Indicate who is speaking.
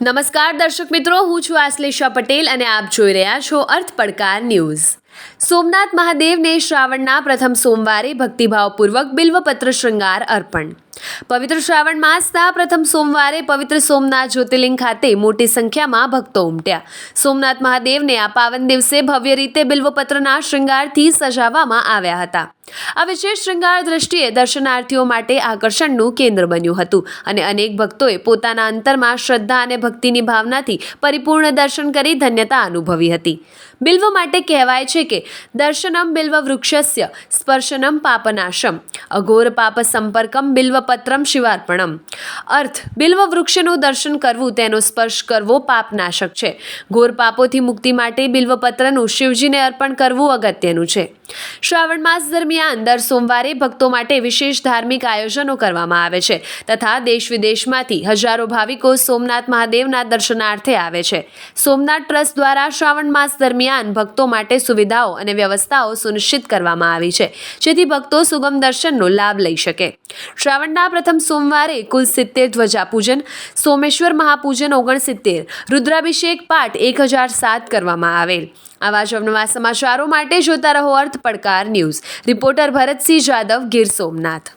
Speaker 1: નમસ્કાર દર્શક મિત્રો, હું છું આશ્લેષા પટેલ અને આપ જોઈ રહ્યા છો અર્થ પડકાર ન્યૂઝ. સોમનાથ મહાદેવને શ્રાવણના પ્રથમ સોમવારે ભક્તિભાવપૂર્વક બિલ્વપત્ર શૃંગાર અર્પણ. પવિત્ર શ્રાવણ માસના પ્રથમ સોમવારે પવિત્ર સોમનાથ જ્યોતિર્લિંગ ખાતે મોટી સંખ્યામાં ભક્તો ઉમટ્યા. સોમનાથ મહાદેવને આ પાવન દિવસે ભવ્ય રીતે બિલ્વપત્રના શૃંગારથી સજાવવામાં આવ્યા હતા. આ વિશેષ શૃંગાર દ્રષ્ટિએ દર્શનાર્થીઓ માટે આકર્ષણનું કેન્દ્ર બન્યું હતું અને અનેક ભક્તોએ પોતાના અંતરમાં શ્રદ્ધા અને ભક્તિની ભાવનાથી પરિપૂર્ણ દર્શન કરી ધન્યતા અનુભવી હતી. બિલ્વ માટે કહેવાય છે કે દર્શનમ બિલ્વ વૃક્ષસ્ય, સ્પર્શનમ પાપનાશમ. અઘોર પાપ સંપર્કમ બિલ્વપત્રમ શિવાર્પણમ. અર્થ બિલ્વ વૃક્ષનું દર્શન કરવું તેનો સ્પર્શ કરવો પાપનાશક છે. ઘોર પાપોથી મુક્તિ માટે બિલ્વપત્રનું શિવજીને અર્પણ કરવું અગત્યનું છે. શ્રાવણ માસ દરમિયાન દર સોમવારે ભક્તો માટે વિશેષ ધાર્મિક આયોજનો કરવામાં આવે છે તથા દેશ વિદેશમાંથી હજારો ભાવિકો સોમનાથ મહાદેવના દર્શનાર્થે આવે છે. સોમનાથ ટ્રસ્ટ દ્વારા શ્રાવણ માસ દરમિયાન ભક્તો માટે સુવિધાઓ અને વ્યવસ્થાઓ સુનિશ્ચિત કરવામાં આવી છે, જેથી ભક્તો સુગમ દર્શનનો લાભ લઈ શકે. શ્રાવણના પ્રથમ સોમવારે કુલ સિત્તેર ધ્વજા પૂજન સોમેશ્વર મહાપૂજન ઓગણસિત્તેર, રુદ્રાભિષેક પાઠ એક હજાર સાત કરવામાં આવેલ. આવા જ અવનવા સમાચારો માટે જોતા રહો અર્થ પડકાર ન્યૂઝ. રિપોર્ટર ભરતસિંહ જાદવ ગીર સોમનાથ.